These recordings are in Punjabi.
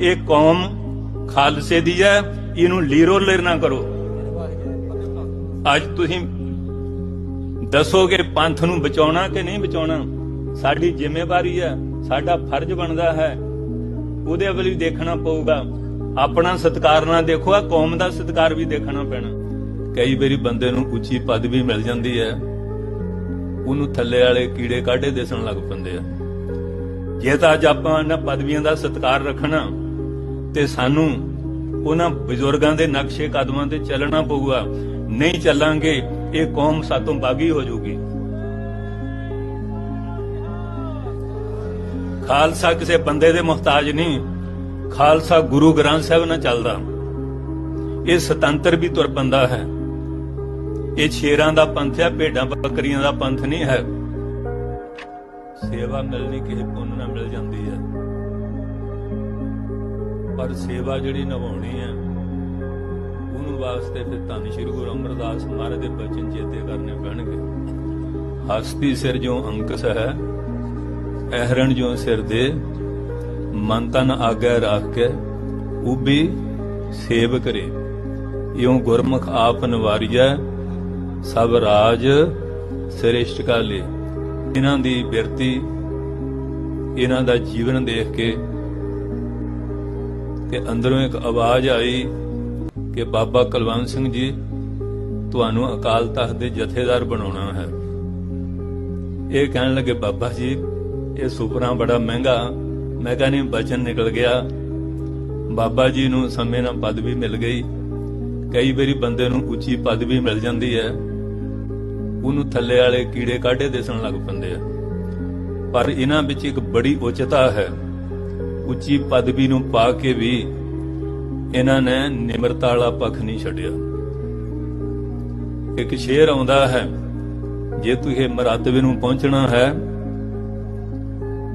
ਇਹ ਕੌਮ ਖਾਲਸੇ ਦੀ ਹੈ, ਇਹਨੂੰ ਲੀਰੋ ਲੇਰ ਨਾ ਕਰੋ। ਅੱਜ ਤੁਸੀਂ ਦੱਸੋਗੇ ਪੰਥ ਨੂੰ ਬਚਾਉਣਾ ਕਿ ਨਹੀਂ ਬਚਾਉਣਾ? ਸਾਡੀ ਜ਼ਿੰਮੇਵਾਰੀ ਹੈ, ਸਾਡਾ ਫਰਜ਼ ਬਣਦਾ ਹੈ। ਉਹਦੇ ਵੱਲ ਵੀ ਦੇਖਣਾ ਪਊਗਾ। ਆਪਣਾ ਸਤਿਕਾਰ ਨਾ ਦੇਖੋ ਆ ਕੌਮ ਦਾ ਸਤਿਕਾਰ ਵੀ ਦੇਖਣਾ ਪੈਣਾ। ਕਈ ਵਾਰੀ ਬੰਦੇ ਨੂੰ ਉੱਚੀ ਪਦਵੀ ਮਿਲ ਜਾਂਦੀ ਹੈ। ਉਹਨੂੰ ਥੱਲੇ ਵਾਲੇ ਕੀੜੇ ਕਾਢੇ ਦਿਸਣ ਲੱਗ ਪੈਂਦੇ ਆ। ਜੇ ਤਾਂ ਅੱਜ ਆਪਾਂ ਇਹਨਾਂ ਪਦਵੀਆਂ ਦਾ ਸਤਿਕਾਰ ਰੱਖਣਾ ਤੇ ਸਾਨੂੰ ਉਹਨਾਂ ਬਜ਼ੁਰਗਾਂ ਦੇ ਨਕਸ਼ੇ ਕਦਮਾਂ ਤੇ ਚੱਲਣਾ ਪਊਗਾ। ਨਹੀਂ ਚੱਲਾਂਗੇ, ਇਹ ਕੌਮ ਸਾਤੋਂ ਬਾਗੀ ਹੋ ਜਾਊਗੀ। ਖਾਲਸਾ ਕਿਸੇ ਬੰਦੇ ਦੇ ਮੁਹਤਾਜ ਨਹੀਂ। ਖਾਲਸਾ ਗੁਰੂ ਗ੍ਰੰਥ ਸਾਹਿਬ ਨਾਲ ਚੱਲਦਾ। ਇਹ ਸੁਤੰਤਰ ਵੀ ਤੁਰ ਪੰਦਾ ਹੈ। ਇਹ ਸ਼ੇਰਾਂ ਦਾ ਪੰਥ ਹੈ, ਭੇਡਾਂ ਬੱਕਰੀਆਂ ਦਾ ਪੰਥ ਨਹੀਂ ਹੈ। ਸੇਵਾ ਮਿਲਣੀ ਕਿਸੇ ਪੁੰਨ ਨਾਲ ਮਿਲ ਜਾਂਦੀ ਹੈ। ਪਰ ਸੇਵਾ ਜਿਹੜੀ ਨਿਭਾਉਣੀ ਹੈ ਉਹਨੂੰ ਵਾਸਤੇ ਫਿਰ ਧੰਨ ਸ਼੍ਰੀ ਗੁਰੂ ਅਮਰਦਾਸ ਮਹਾਰਾਜ ਦੇ ਬਚਨ ਚੇਤੇ ਕਰਨੇ ਪੈਣਗੇ। ਹਸਤੀ ਸਿਰ ਜੋ ਅੰਕਸ ਹੈ ਅਹਰਣ ਜੋ ਸਿਰ ਦੇ, ਮਨ ਤਨ ਆਗੇ ਰੱਖ ਕੇ, ਉਬੀ ਸੇਵ ਕਰੇ। ਇਉਂ ਗੁਰਮੁਖ ਆਪ ਨਵਾਰੀਐ, ਸਭ ਰਾਜ ਸ੍ਰੇਸ਼ਟ ਕਾ ਲੇ ਇਹਨਾਂ ਦੀ ਬਿਰਤੀ, ਇਹਨਾਂ ਦਾ ਜੀਵਨ ਦੇਖ ਕੇ ਤੇ ਅੰਦਰੋਂ ਇੱਕ ਆਵਾਜ਼ ਆਈ ਕਿ ਬਾਬਾ ਕੁਲਵੰਤ ਸਿੰਘ ਜੀ, ਤੁਹਾਨੂੰ ਅਕਾਲ ਤਖਤ ਦੇ ਜਥੇਦਾਰ ਬਣਾਉਣਾ ਹੈ। ਇਹ ਕਹਿਣ ਲੱਗੇ, ਬਾਬਾ ਜੀ, ਇਹ ਸੁਪਨਾ ਬੜਾ ਮਹਿੰਗਾ। ਮੈਂ ਕਹਿੰਨੀ ਬਚਨ ਨਿਕਲ ਗਿਆ। ਬਾਬਾ ਜੀ ਨੂੰ ਸਮੇਂ ਨਾਲ ਪਦਵੀ ਮਿਲ ਗਈ। ਕਈ ਵਾਰੀ ਬੰਦੇ ਨੂੰ ਉੱਚੀ ਪਦਵੀ ਮਿਲ ਜਾਂਦੀ ਹੈ। ਉਹਨੂੰ ਥੱਲੇ ਵਾਲੇ ਕੀੜੇ ਕਾਢੇ ਦਿਸਣ ਲੱਗ ਪੈਂਦੇ ਆ। ਪਰ ਇਹਨਾਂ ਵਿੱਚ ਇੱਕ ਬੜੀ ਉਚਤਾ ਹੈ। ਉੱਚੀ ਪਦਵੀ ਨੂੰ ਪਾ ਕੇ ਵੀ ਇਹਨਾਂ ਨੇ ਨਿਮਰਤਾ ਵਾਲਾ ਪੱਖ ਨਹੀਂ ਛੱਡਿਆ। ਇੱਕ ਸ਼ੇਰ ਆਉਂਦਾ ਹੈ, ਜੇ ਤੂੰ ਇਹ ਮਰਤਬੇ ਨੂੰ ਪਹੁੰਚਣਾ ਹੈ,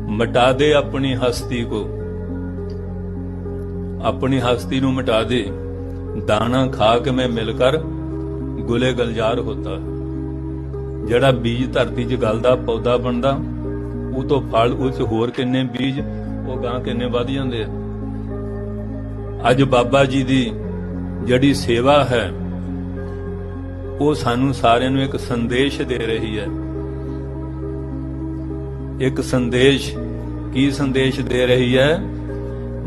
ਮਿਟਾ ਦੇ ਆਪਣੀ ਹਸਤੀ ਕੋ। ਆਪਣੀ ਹਸਤੀ ਨੂੰ ਮਿਟਾ ਦੇ, ਦਾਣਾ ਖਾ ਕੇ ਮੈਂ ਮਿਲ ਕਰ ਗੁਲੇ ਗਲਜ਼ਾਰ ਹੋਤਾ। ਹੈ ਜਿਹੜਾ ਬੀਜ ਧਰਤੀ 'ਚ ਗਲਦਾ, ਪੌਦਾ ਬਣਦਾ, ਉਹ ਤੋਂ ਫਲ, ਉਹ ਹੋਰ ਕਿੰਨੇ ਬੀਜ ਉਹ ਗਾਂ ਕਿੰਨੇ ਵੱਧ ਜਾਂਦੇ ਆ। ਅੱਜ ਬਾਬਾ ਜੀ ਦੀ ਜਿਹੜੀ ਸੇਵਾ ਹੈ, ਉਹ ਸਾਨੂੰ ਸਾਰਿਆਂ ਨੂੰ ਇੱਕ ਸੰਦੇਸ਼ ਦੇ ਰਹੀ ਹੈ। ਇੱਕ ਸੰਦੇਸ਼ ਕੀ ਸੰਦੇਸ਼ ਦੇ ਰਹੀ ਹੈ?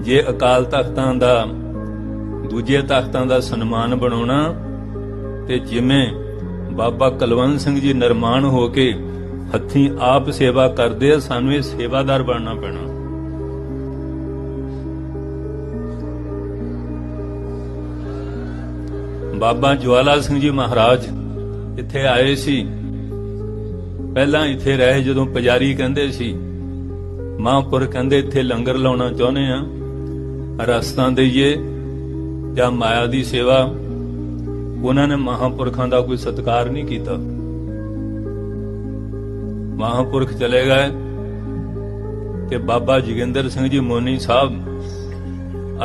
ਜੇ ਅਕਾਲ ਤਖਤਾਂ ਦਾ, ਦੂਜੇ ਤਖਤਾਂ ਦਾ ਸਨਮਾਨ ਬਣਾਉਣਾ, ਤੇ ਜਿਵੇਂ ਬਾਬਾ ਕੁਲਵੰਤ ਸਿੰਘ ਜੀ ਨਿਰਮਾਣ ਹੋ ਕੇ ਹੱਥੀਂ ਆਪ ਸੇਵਾ ਕਰਦੇ ਆ, ਸਾਨੂੰ ਇਹ ਸੇਵਾਦਾਰ ਬਣਨਾ ਪੈਣਾ। ਬਾਬਾ ਜਵਾਲਾ ਸਿੰਘ ਜੀ ਮਹਾਰਾਜ ਇੱਥੇ ਆਏ ਸੀ। ਪਹਿਲਾਂ ਇੱਥੇ ਰਹੇ ਜਦੋਂ ਪੁਜਾਰੀ ਕਹਿੰਦੇ ਸੀ ਮਹਾਂਪੁਰ ਕਹਿੰਦੇ ਇੱਥੇ ਲੰਗਰ ਲਾਉਣਾ ਚਾਹੁੰਦੇ ਆ ਰਸਤਾ ਦੇਈਏ ਜਾਂ ਮਾਇਆ ਦੀ ਸੇਵਾ। ਉਹਨਾਂ ਨੇ ਮਹਾਂਪੁਰਖਾਂ ਦਾ ਕੋਈ ਸਤਿਕਾਰ ਨਹੀਂ ਕੀਤਾ। ਮਹਾਂਪੁਰਖ ਚਲੇ ਗਏ ਤੇ ਬਾਬਾ ਜੋਗਿੰਦਰ ਸਿੰਘ ਜੀ ਮੋਨੀ ਸਾਹਿਬ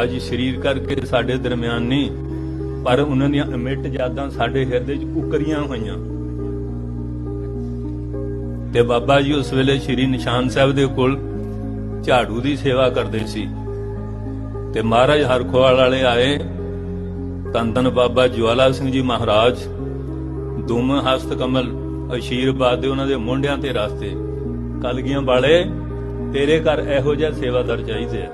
ਅੱਜ ਸਰੀਰ ਕਰਕੇ ਸਾਡੇ ਦਰਮਿਆਨ ਨਹੀਂ ਪਰ ਉਹਨਾਂ ਦੀਆਂ ਅਮਿੱਟ ਯਾਦਾਂ ਸਾਡੇ ਹਿਰਦੇ 'ਚ ਉਕਰੀਆਂ ਹੋਈਆਂ। ਤੇ ਬਾਬਾ ਜੀ ਉਸ ਵੇਲੇ ਸ਼੍ਰੀ ਨਿਸ਼ਾਨ ਸਾਹਿਬ ਦੇ ਕੋਲ ਝਾੜੂ ਦੀ ਸੇਵਾ ਕਰਦੇ ਸੀ। ਤੇ ਮਹਾਰਾਜ ਹਰਖੋਵਾਲ ਵਾਲੇ ਆਏ। ਧੰਨ ਬਾਬਾ ਜਵਾਲਾ ਸਿੰਘ ਜੀ ਮਹਾਰਾਜ, ਦੁਮ ਹਸਤ ਕਮਲ, ਅਸ਼ੀਰਵਾਦ ਦੇ ਉਹਨਾਂ ਦੇ ਮੋਢਿਆਂ ਤੇ ਰਸਤੇ। ਕਲਗੀਆਂ ਵਾਲੇ, ਤੇਰੇ ਘਰ ਇਹੋ ਜਿਹਾ ਸੇਵਾਦਾਰ ਚਾਹੀਦੇ ਆ।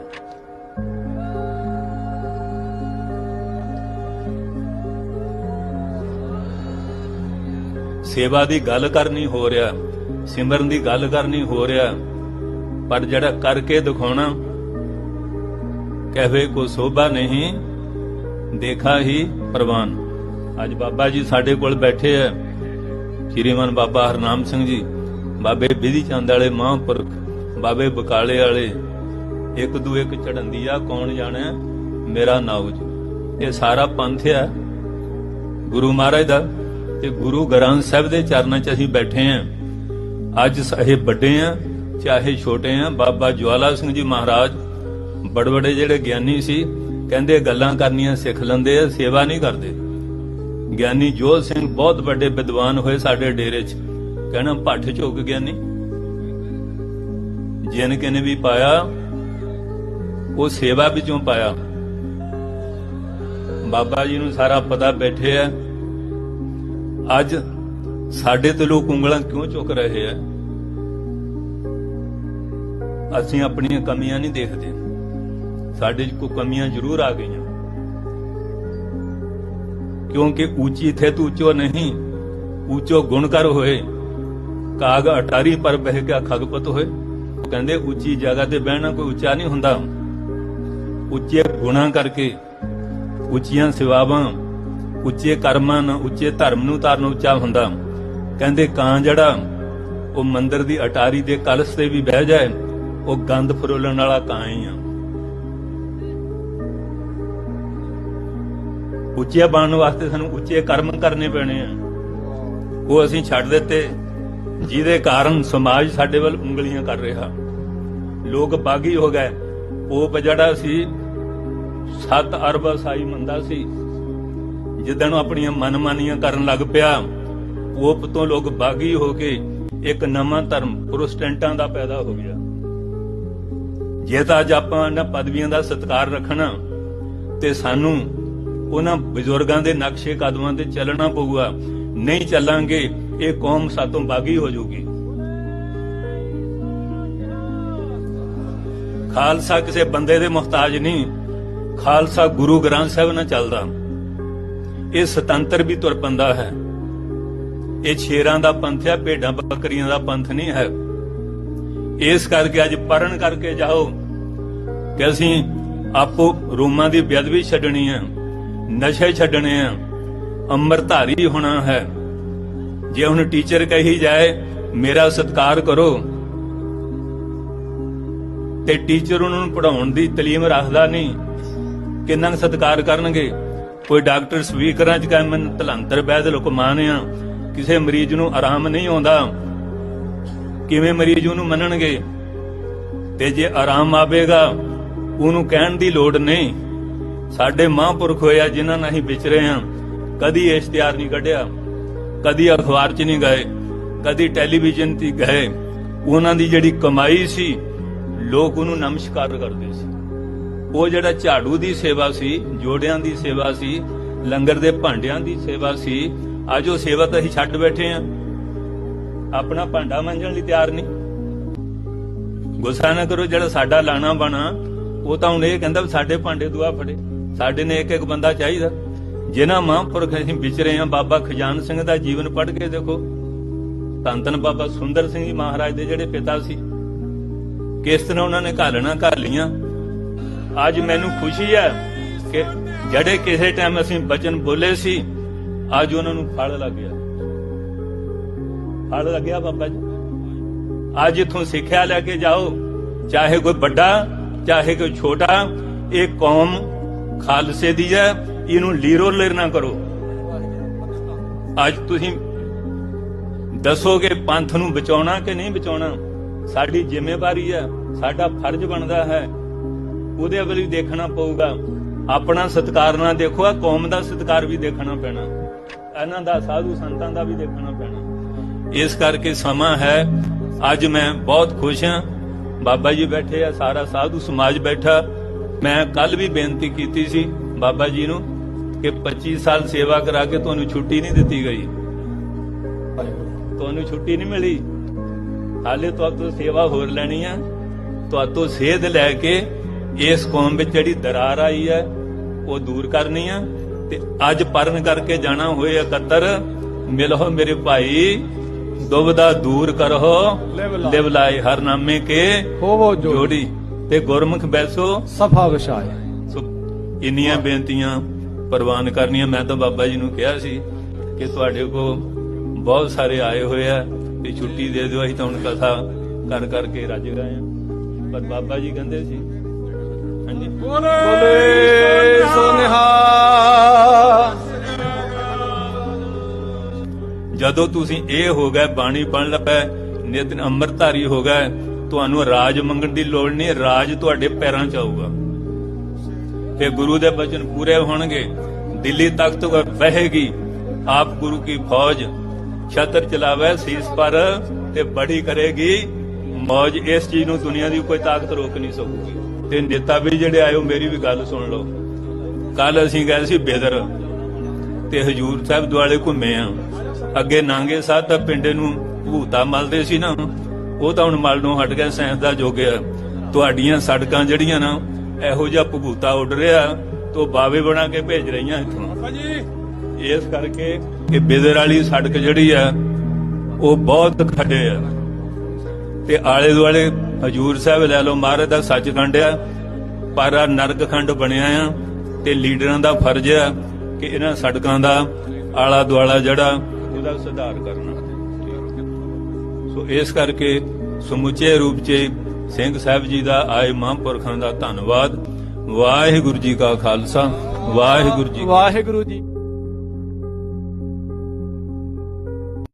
ਸੇਵਾ ਦੀ ਗੱਲ ਕਰਨੀ ਹੋ ਰਿਹਾ, ਸਿਮਰਨ ਦੀ ਗੱਲ ਕਰਨੀ ਹੋ ਰਿਹਾ, ਪਰ ਜਿਹੜਾ ਕਰਕੇ ਦਿਖਾਉਣਾ ਕਹਵੇ ਕੋ ਸੋਭਾ ਨਹੀਂ, ਦੇਖਾ ਹੀ ਪ੍ਰਵਾਨ। ਅੱਜ ਬਾਬਾ ਜੀ ਸਾਡੇ ਕੋਲ ਬੈਠੇ ਆ, ਸ਼੍ਰੀਮਾਨ ਬਾਬਾ ਹਰਨਾਮ ਸਿੰਘ ਜੀ, ਬਾਬੇ ਬਿਧੀ ਚੰਦ ਵਾਲੇ ਮਹਾਂਪੁਰਖ, ਬਾਬੇ ਬਕਾਲੇ ਵਾਲੇ, ਇੱਕ ਦੂ ਇੱਕ ਚੜੰਦੀ ਕੌਣ ਜਾਣੇ, ਮੇਰਾ ਨਾਉਜ ਇਹ ਸਾਰਾ ਪੰਥ ਆ, ਗੁਰੂ ਮਹਾਰਾਜ ਦਾ। ਤੇ ਗੁਰੂ ਗ੍ਰੰਥ ਸਾਹਿਬ ਦੇ ਚਰਨਾਂ 'ਚ ਅਸੀਂ ਬੈਠੇ ਆਂ। ਅੱਜ ਚਾਹੇ ਵੱਡੇ ਆਂ, ਚਾਹੇ ਛੋਟੇ ਆਂ। ਬਾਬਾ ਜਵਾਲਾ ਸਿੰਘ ਜੀ ਮਹਾਰਾਜ ਬੜਬੜੇ ਜਿਹੜੇ ਗਿਆਨੀ ਸੀ, ਕਹਿੰਦੇ ਗੱਲਾਂ ਕਰਨੀਆਂ ਸਿੱਖ ਲੈਂਦੇ ਆ, ਸੇਵਾ ਨਹੀਂ ਕਰਦੇ। ਗਿਆਨੀ ਜੋਤ ਸਿੰਘ ਬਹੁਤ ਵੱਡੇ ਵਿਦਵਾਨ ਹੋਏ ਸਾਡੇ ਡੇਰੇ 'ਚ। ਕਹਿਣਾ ਭੱਠ ਝੁਕ ਗਿਆਨੀ। ਜਿਨ ਕਿਨੇ ਵੀ ਪਾਇਆ, ਉਹ ਸੇਵਾ ਵਿੱਚੋਂ ਪਾਇਆ। ਬਾਬਾ ਜੀ ਨੂੰ ਸਾਰਾ ਪਤਾ ਬੈਠੇ ਆ। ਅੱਜ ਸਾਡੇ ਤੇ ਲੋਕ ਉਂਗਲਾਂ ਕਿਉਂ ਚੁੱਕ ਰਹੇ ਆ? ਅਸੀਂ ਆਪਣੀਆਂ ਕਮੀਆਂ ਨਹੀਂ ਦੇਖਦੇ। ਸਾਡੇ 'ਚ ਕੋਈ ਕਮੀਆਂ ਜ਼ਰੂਰ ਆ ਗਈਆਂ। ਕਿਉਂਕਿ ਉੱਚੀ ਥੇ ਤੂੰ ਉੱਚੋ ਨਹੀਂ, ਉੱਚੋ ਗੁਣਕਰ ਹੋਏ। ਕਾਗ ਅਟਾਰੀ ਪਰ ਬਹਿ ਕੇ ਖਗਪਤ ਹੋਏ। ਕਹਿੰਦੇ, ਉੱਚੀ ਜਗ੍ਹਾ ਤੇ ਬਹਿਣਾ ਕੋਈ ਉੱਚਾ ਨਹੀਂ ਹੁੰਦਾ। ਉੱਚੇ ਗੁਣਾ ਕਰਕੇ ਉੱਚੀਆਂ ਸੇਵਾਵਾਂ ਉੱਚੇ ਕਰਮਾਂ ਨੂੰ ਉੱਚੇ ਧਰਮ ਨੂੰ ਤਾਰਨ ਉੱਚਾ ਹੁੰਦਾ। ਕਹਿੰਦੇ ਕਾਂ ਜਿਹੜਾ, ਉਹ ਮੰਦਰ ਦੀ ਅਟਾਰੀ ਦੇ ਕਲਸ਼ ਤੇ ਵੀ ਬਹਿ ਜਾਏ, ਉਹ ਗੰਦ ਫਰੋਲਣ ਵਾਲਾ ਕਾਂ ਹੀ ਆ। ਉੱਚੇ ਬਣਨ ਵਾਸਤੇ ਸਾਨੂੰ ਉੱਚੇ ਕਰਮ ਕਰਨੇ ਪੈਣੇ ਆ। ਉਹ ਅਸੀਂ ਛੱਡ ਦਿੱਤੇ, ਜਿਹਦੇ ਕਾਰਨ ਸਮਾਜ ਸਾਡੇ ਵੱਲ ਉਂਗਲੀਆਂ ਕਰ ਰਿਹਾ। ਲੋਕ ਬਾਗੀ ਹੋ ਗਏ। ਪੋਪ ਜਿਹੜਾ ਸੀ 7 ਅਰਬ ਸਾਈ ਮੰਦਾ ਸੀ। ਜਿੱਦਣ ਉਹ ਆਪਣੀਆਂ ਮਨਮਾਨੀਆਂ ਕਰਨ ਲੱਗ ਪਿਆ ਪੋਪ ਤੋਂ ਲੋਕ ਬਾਗੀ ਹੋ ਕੇ ਇੱਕ ਨਵਾਂ ਧਰਮ ਪ੍ਰੋਟੈਸਟੈਂਟਾਂ ਦਾ ਪੈਦਾ ਹੋ ਗਿਆ। ਜੇ ਤਾਂ ਅੱਜ ਆਪਾਂ ਇਹਨਾਂ ਪਦਵੀਆਂ ਦਾ ਸਤਿਕਾਰ ਰੱਖਣਾ, ਤੇ ਸਾਨੂੰ ਉਹਨਾਂ ਬਜ਼ੁਰਗਾਂ ਦੇ ਨਕਸ਼ੇ ਕਦਮਾਂ ਤੇ ਚੱਲਣਾ ਪਊਗਾ। ਨਹੀਂ ਚੱਲਾਂਗੇ, ਇਹ ਕੌਮ ਸਾਤੋਂ ਬਾਗੀ ਹੋ ਜਾਊਗੀ। ਖਾਲਸਾ ਕਿਸੇ ਬੰਦੇ ਦੇ ਮੁਹਤਾਜ ਨਹੀਂ, ਖਾਲਸਾ ਗੁਰੂ ਗ੍ਰੰਥ ਸਾਹਿਬ ਨਾਲ ਚੱਲਦਾ। ਇਹ ਸੁਤੰਤਰ ਵੀ ਤੁਰ ਪੰਦਾ ਹੈ। ਇਹ ਸ਼ੇਰਾਂ ਦਾ ਪੰਥ ਹੈ, ਭੇਡਾਂ ਬੱਕਰੀਆਂ ਦਾ ਪੰਥ ਨਹੀਂ ਹੈ। ਇਸ ਕਰਕੇ ਅੱਜ ਪਰਨ ਕਰਕੇ ਜਾਓ ਕਿ ਅਸੀਂ ਆਪੋ ਰੋਮਾਂ ਦੀ ਬੇਅਦਬੀ ਛੱਡਣੀ ਹੈ, ਨਸ਼ੇ ਛੱਡਣੇ ਆ ਅੰਮ੍ਰਿਤਧਾਰੀ ਹੋਣਾ ਹੈ। ਜੇ ਹੁਣ ਟੀਚਰ ਕਹੀ ਜਾਏ, ਮੇਰਾ ਸਤਿਕਾਰ ਕਰੋ, ਤੇ ਟੀਚਰ ਉਹਨਾਂ ਨੂੰ ਪੜਾਉਣ ਦੀ ਤਾਲੀਮ ਰੱਖਦਾ ਨਹੀਂ, ਕਿੰਨਾ ਕੁ ਸਤਿਕਾਰ ਕਰਨਗੇ? ਕੋਈ ਡਾਕਟਰ ਸਪੀਕਰਾਂ ਚ ਕਹੇ ਮੈਂ ਤਲੰਤਰ ਬੈਦ ਲੁਕਮਾਨ ਆ। ਕਿਸੇ ਮਰੀਜ਼ ਨੂੰ ਆਰਾਮ ਨਹੀਂ ਆਉਂਦਾ। ਕਿਵੇਂ ਮਰੀਜ਼ ਉਹਨੂੰ ਮੰਨਣਗੇ? ਤੇ ਜੇ ਆਰਾਮ ਆਵੇਗਾ, ਉਹਨੂੰ ਕਹਿਣ ਦੀ ਲੋੜ ਨਹੀਂ। ਸਾਡੇ ਮਹਾਂਪੁਰਖ ਹੋਇਆ ਜਿਨ੍ਹਾਂ ਨਾਲ ਅਸੀਂ ਵਿਚਰੇ ਹਾਂ ਕਦੀ ਇਸ਼ਤਿਹਾਰ ਨਹੀਂ ਕੱਢਿਆ, ਕਦੀ ਅਖਬਾਰ 'ਚ ਨਹੀਂ ਗਏ, ਕਦੀ ਟੈਲੀਵਿਜ਼ਨ ਤੇ ਗਏ। ਉਹਨਾਂ ਦੀ ਜਿਹੜੀ ਕਮਾਈ ਸੀ, ਲੋਕ ਉਹਨੂੰ ਨਮਸਕਾਰ ਕਰਦੇ ਸੀ। ਉਹ ਜਿਹੜਾ ਝਾੜੂ ਦੀ ਸੇਵਾ ਸੀ, ਜੋੜਿਆਂ ਦੀ ਸੇਵਾ ਸੀ, ਲੰਗਰ ਦੇ ਭਾਂਡਿਆਂ ਦੀ ਸੇਵਾ ਸੀ, ਅੱਜ ਉਹ ਸੇਵਾ ਤਾਂ ਅਸੀਂ ਛੱਡ ਬੈਠੇ ਆ। ਆਪਣਾ ਭਾਂਡਾ ਮੰਜਣ ਲਈ ਤਿਆਰ ਨਹੀਂ। ਗੁੱਸਾ ਨਾ ਕਰੋ, ਜਿਹੜਾ ਸਾਡਾ ਲਾਣਾ ਬਣਾ, ਉਹ ਤਾਂ ਹੁਣ ਇਹ ਕਹਿੰਦਾ ਵੀ ਸਾਡੇ ਭਾਂਡੇ ਦੁਆ ਫੜੇ। ਸਾਡੇ ਨੇ ਇੱਕ ਇੱਕ ਬੰਦਾ ਚਾਹੀਦਾ। ਜਿਨ੍ਹਾਂ ਮਹਾਂਪੁਰਖ ਅਸੀਂ ਵਿਚਰੇ ਆ, ਬਾਬਾ ਖਜ਼ਾਨ ਸਿੰਘ ਦਾ ਜੀਵਨ ਪੜ੍ਹ ਕੇ ਦੇਖੋ। ਧੰਨ ਧੰਨ ਬਾਬਾ ਸੁੰਦਰ ਸਿੰਘ ਜੀ ਮਹਾਰਾਜ ਦੇ ਜਿਹੜੇ ਪਿਤਾ ਸੀ। ਕਿਸ ਤਰ੍ਹਾਂ ਉਹਨਾਂ ਨੇ ਘਾਲਣਾ ਘਰ ਲੀਆਂ ਅੱਜ ਮੈਨੂੰ ਖੁਸ਼ੀ ਹੈ ਕਿ ਜਿਹੜੇ ਕਿਸੇ ਟਾਈਮ ਅਸੀਂ ਬਚਨ ਬੋਲੇ ਸੀ, ਅੱਜ ਉਹਨਾਂ ਨੂੰ ਫਲ ਲੱਗ ਗਿਆ। ਫਲ ਲੱਗਿਆ ਬਾਬਾ ਜੀ। ਅੱਜ ਇਥੋਂ ਸਿੱਖਿਆ ਲੈ ਕੇ ਜਾਓ, ਚਾਹੇ ਕੋਈ ਵੱਡਾ, ਚਾਹੇ ਕੋਈ ਛੋਟਾ, ਇਹ ਕੌਮ ਖਾਲਸੇ ਦੀ ਹੈ, ਇਹਨੂੰ ਲੀਰੋ ਲੇਰ ਨਾ ਕਰੋ। ਅੱਜ ਤੁਸੀਂ ਦੱਸੋਗੇ ਪੰਥ ਨੂੰ ਬਚਾਉਣਾ ਕਿ ਨਹੀਂ ਬਚਾਉਣਾ? ਸਾਡੀ ਜ਼ਿੰਮੇਵਾਰੀ ਹੈ, ਸਾਡਾ ਫਰਜ਼ ਬਣਦਾ ਹੈ ਉਹਦੇ ਵੱਲ ਵੀ ਦੇਖਣਾ ਪਊਗਾ। ਆਪਣਾ ਸਤਿਕਾਰ ਨਾ ਦੇਖੋ ਆ ਕੌਮ ਦਾ ਸਤਿਕਾਰ ਵੀ ਦੇਖਣਾ ਪੈਣਾ। ਇਹਨਾਂ ਦਾ, ਸਾਧੂ ਸੰਤਾਂ ਦਾ ਵੀ ਦੇਖਣਾ ਪੈਣਾ। ਇਸ ਕਰਕੇ ਸਮਾਂ ਹੈ। ਅੱਜ ਮੈਂ ਬਹੁਤ ਖੁਸ਼ ਹਾਂ। ਬਾਬਾ ਜੀ ਬੈਠੇ ਆ, ਸਾਰਾ ਸਾਧੂ ਸਮਾਜ ਬੈਠਾ। ਮੈਂ ਕੱਲ ਵੀ ਬੇਨਤੀ ਕੀਤੀ ਸੀ ਬਾਬਾ ਜੀ ਨੂੰ ਕਿ 25 ਸਾਲ ਸੇਵਾ ਕਰਾ ਕੇ ਤੁਹਾਨੂੰ ਛੁੱਟੀ ਨਹੀਂ ਦਿੱਤੀ ਗਈ। ਤੁਹਾਨੂੰ ਛੁੱਟੀ ਨਹੀਂ ਮਿਲੀ। ਹਾਲੇ ਤੁਹਾਤੋਂ ਸੇਵਾ ਹੋਰ ਲੈਣੀ ਆ। ਤੁਹਾਤੋਂ ਸੇਧ ਲੈ ਕੇ ਇਸ ਕੌਮ ਵਿੱਚ ਜਿਹੜੀ ਦਰਾਰ ਆਈ ਹੈ ਉਹ ਦੂਰ ਕਰਨੀ ਆ ਤੇ ਅੱਜ ਪਰਨ ਕਰਕੇ ਜਾਣਾ ਹੋਏ ਇਕੱਤਰ ਮਿਲੋ ਮੇਰੇ ਭਾਈ ਦੁਬਦਾ ਦੂਰ ਕਰੋ ਲਿਵ ਲਾਏ ਹਰ ਨਾਮੇ ਕੇ ਹੋਵੋ ਜੋੜੀ। ਤੇ ਗੁਰਮੁਖ ਬੈਸੋ। ਸਫਾ ਵਿਛਾਏ। ਸੋ ਇੰਨੀਆਂ ਬੇਨਤੀਆਂ ਪ੍ਰਵਾਨ ਕਰਨੀਆਂ। ਮੈਂ ਤਾਂ ਬਾਬਾ ਜੀ ਨੂੰ ਕਿਹਾ ਸੀ ਕਿ ਤੁਹਾਡੇ ਕੋ ਬਹੁਤ ਸਾਰੇ ਆਏ ਹੋਏ ਆ ਤੇ ਛੁੱਟੀ ਦੇ ਦਿਓ ਅਸੀਂ ਤਾਂ ਹੁਣ ਕਥਾ ਕਰ ਕਰਕੇ ਰੱਜ ਆ। ਪਰ ਬਾਬਾ ਜੀ ਕਹਿੰਦੇ ਸੀ ਹਾਂਜੀ। ਬੋਲੇ ਸੋ ਨਿਹਾਲ ਜਦੋਂ ਤੁਸੀਂ ਇਹ ਹੋ ਗਏ ਬਾਣੀ ਪੜਨ ਲੱਪੈ ਨਿਤ ਅੰਮ੍ਰਿਤਧਾਰੀ ਹੋ ਗਏ ਤੁਹਾਨੂੰ ਰਾਜ ਮੰਗਣ ਦੀ ਲੋੜ ਨਹੀਂ ਰਾਜ ਤੁਹਾਡੇ ਪੈਰਾਂ 'ਚ ਆਊਗਾ। ਤੇ ਗੁਰੂ ਦੇ ਬਚਨ ਪੂਰੇ ਹੋਣਗੇ ਦਿੱਲੀ ਤਖਤ ਵਹੇਗੀ ਆਪ ਗੁਰੂ ਕੀ ਫੌਜ ਛਤਰ ਚਲਾਵੇ ਸੀਸ ਪਰ ਤੇ ਬੜੀ ਕਰੇਗੀ ਮੌਜ ਇਸ ਚੀਜ਼ ਨੂੰ ਦੁਨੀਆ ਦੀ ਕੋਈ ਤਾਕਤ ਰੋਕ ਨਹੀਂ ਸਕੂਗੀ। ਤੇ ਨੇਤਾ ਵੀ ਜਿਹੜੇ ਆਏ ਮੇਰੀ ਵੀ ਗੱਲ ਸੁਣ ਲਓ। ਕੱਲ ਅਸੀਂ ਗਏ ਸੀ ਬੇਦਰ ਤੇ ਹਜੂਰ ਸਾਹਿਬ ਦੁਆਲੇ ਘੁੰਮੇ ਆ। ਅੱਗੇ ਨਾਂਗੇ ਸਾਹਿਬ ਤਾਂ ਪਿੰਡੇ ਨੂੰ ਭੂਤਾ ਮਲਦੇ ਸੀ ਨਾ। ਉਹ ਤਾਂ ਹੁਣ ਮਲ ਨੂੰ ਹਟ ਗਿਆ ਸਾਇੰਸ ਦਾ ਯੁੱਗ ਤੁਹਾਡੀਆਂ ਸੜਕਾਂ ਜਿਹੜੀਆਂ ਨਾ, ਇਹੋ ਜਿਹਾ ਭੂਤਾ ਉੱਡ ਰਿਹਾ, ਤੋ ਬਾਵੇ ਬਣਾ ਕੇ ਭੇਜ ਰਹੀਆਂ ਇੱਥੋਂ। ਇਸ ਕਰਕੇ ਇਹ ਬੇਦਰ ਵਾਲੀ ਸੜਕ ਜਿਹੜੀ ਆ, ਉਹ ਬਹੁਤ ਖੱਡੇ ਆ। ਤੇ ਆਲੇ ਦੁਆਲੇ ਹਜੂਰ ਸਾਹਿਬ ਲੈ ਲਓ ਮਹਾਰਾਜ, ਦਾ ਸੱਚਖੰਡ ਆ। ਪਰ ਆ ਨਰਕਖੰਡ ਬਣਿਆ ਆ ਤੇ ਲੀਡਰਾਂ ਦਾ ਫਰਜ਼ ਆ ਕਿ ਇਹਨਾਂ ਸੜਕਾਂ ਦਾ ਆਲਾ ਦੁਆਲਾ ਜਿਹੜਾ ਉਹਦਾ ਸੁਧਾਰ ਕਰਨਾ। ਸੋ ਇਸ ਕਰਕੇ ਸਮੁੱਚੇ ਰੂਪ 'ਚ ਸਿੰਘ ਸਾਹਿਬ ਜੀ ਦਾ ਆਏ ਮਹਾਂਪੁਰਖਾਂ ਦਾ ਧੰਨਵਾਦ। ਵਾਹਿਗੁਰੂ ਜੀ ਕਾ ਖਾਲਸਾ, ਵਾਹਿਗੁਰੂ ਜੀ ਵਾਹਿਗੁਰੂ ਜੀ